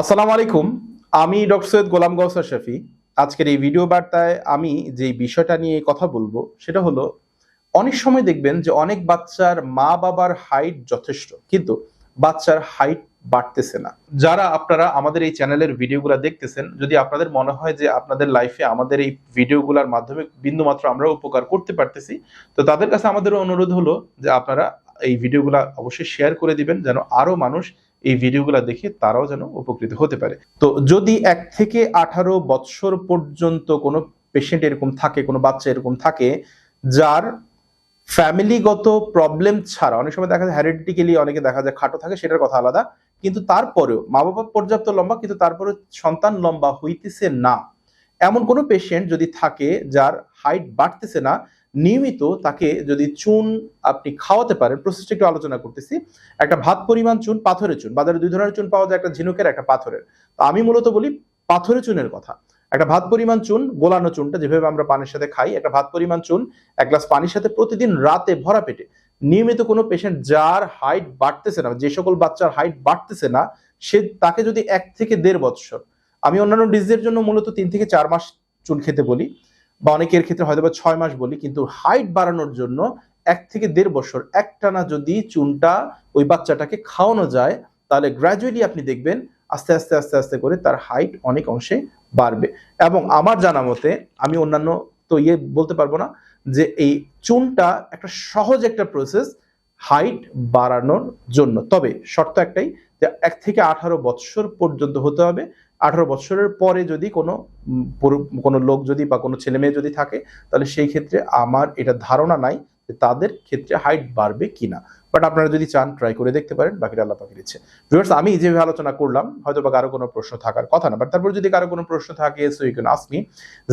আসসালামু আলাইকুম, আমি ডক্টর সৈয়দ গোলাম গৌসা শফি। আজকের এই ভিডিও বার্তায় আমি যে বিষয়টা নিয়ে কথা বলব, সেটা হলো, অনেক সময় দেখবেন যে অনেক বাচ্চার মা বাবার হাইট যথেষ্ট, কিন্তু বাচ্চার হাইট বাড়তেছে না। যারা আপনারা আমাদের এই চ্যানেলের ভিডিওগুলো দেখতেছেন, যদি আপনাদের মনে হয় যে আপনাদের লাইফে আমাদের এই ভিডিওগুলোর মাধ্যমে বিন্দুমাত্র আমরা উপকার করতে পারতেছি, তো তাদের কাছে আমাদের অনুরোধ হলো যে আপনারা এই ভিডিওগুলো অবশ্যই শেয়ার করে দিবেন, যেন আরও মানুষ এই ভিডিওগুলো দেখে তারাও যেন উপকৃত হতে পারে। তো যদি এক থেকে আঠারো বৎসর পর্যন্ত কোনো পেশেন্ট এরকম থাকে, কোনো বাচ্চা এরকম থাকে, যার ফ্যামিলিগত প্রবলেম ছাড়া, অনেক সময় দেখা যায় হ্যারিডিটিক্যালি অনেকে দেখা যায় খাটো থাকে, সেটার কথা আলাদা, কিন্তু তারপরেও মা বাবা পর্যাপ্ত লম্বা, কিন্তু তারপরে সন্তান লম্বা হইতেছে না। এমন কোনো পেশেন্ট যদি থাকে যার হাইট বাড়তেছে না নিয়মিত তাকে যদি চুন আপনি খাওয়াতে পারেন প্রসেসটা একটু আলোচনা করতেছি। একটা ভাত পরিমাণ চুন, পাথরের চুন। বাজারে দুই ধরনের চুন পাওয়া যায়, একটা ঝিনুকের, একটা পাথরের। তো আমি মূলত বলি পাথরের চুনের কথা। একটা ভাত পরিমাণ চুন, গোলানো চুনটা যেভাবে আমরা পানির সাথে খাই, একটা ভাত পরিমাণ চুন, এক গ্লাস পানির সাথে প্রতিদিন রাতে ভরা পেটে। নিয়মিত কোনো পেশেন্ট যার হাইট বাড়তেছে না, যে সকল বাচ্চার হাইট বাড়তেছে না, সে তাকে যদি এক থেকে দেড় বৎসর আমি অন্যান্য ডিজিজের জন্য মূলত তিন থেকে চার মাস চুন খেতে বলি। বা অনেকের ক্ষেত্রে হয়তো বা ছয় মাস বলি, কিন্তু হাইট বাড়ানোর জন্য এক থেকে দেড় বছর একটানা যদি চুনটা ওই বাচ্চাটাকে খাওয়ানো যায়, তাহলে গ্র্যাজুয়ালি আপনি দেখবেন আস্তে আস্তে আস্তে আস্তে করে তার হাইট অনেক অংশে বাড়বে। এবং আমার জানা মতে, আমি অন্যান্য তো ইয়ে বলতে পারব না, যে এই চুনটা একটা সহজ একটা প্রসেস হাইট বাড়ানোর জন্য। তবে শর্ত একটাই যে এক থেকে আঠারো বৎসর পর্যন্ত হতে হবে আঠারো বছরের পরে যদি কোনো কোনো লোক যদি বা কোনো ছেলে মেয়ে যদি থাকে, তাহলে সেই ক্ষেত্রে আমার এটা ধারণা নাই যে তাদের ক্ষেত্রে হাইট বাড়বে কিনা। বাট আপনারা যদি চান ট্রাই করে দেখতে পারেন, বাকিটা আল্লাহ পাখির ইচ্ছে ভিউয়ার্স আমি যেভাবে আলোচনা করলাম, হয়তো বা কারও কোনো প্রশ্ন থাকার কথা না বাট তারপর যদি কারও কোনো প্রশ্ন থাকে so you can ask me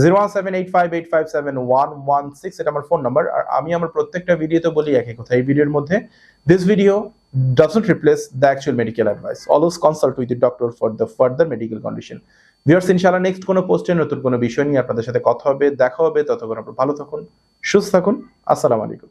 zero one seven eight five eight five seven one one six এটা আমার ফোন নাম্বার আর আমি আমার প্রত্যেকটা ভিডিওতে বলি একই কথা এই ভিডিওর মধ্যে this video doesn't replace the actual medical advice. Always consult with the doctor for the further medical condition. Viewers ইনশাআল্লাহ নেক্সট কোনো পোস্টে নতুন কোনো বিষয় নিয়ে আপনাদের সাথে কথা হবে, দেখা হবে, ততক্ষণ আপনারা ভালো থাকুন, সুস্থ থাকুন, আসসালামু আলাইকুম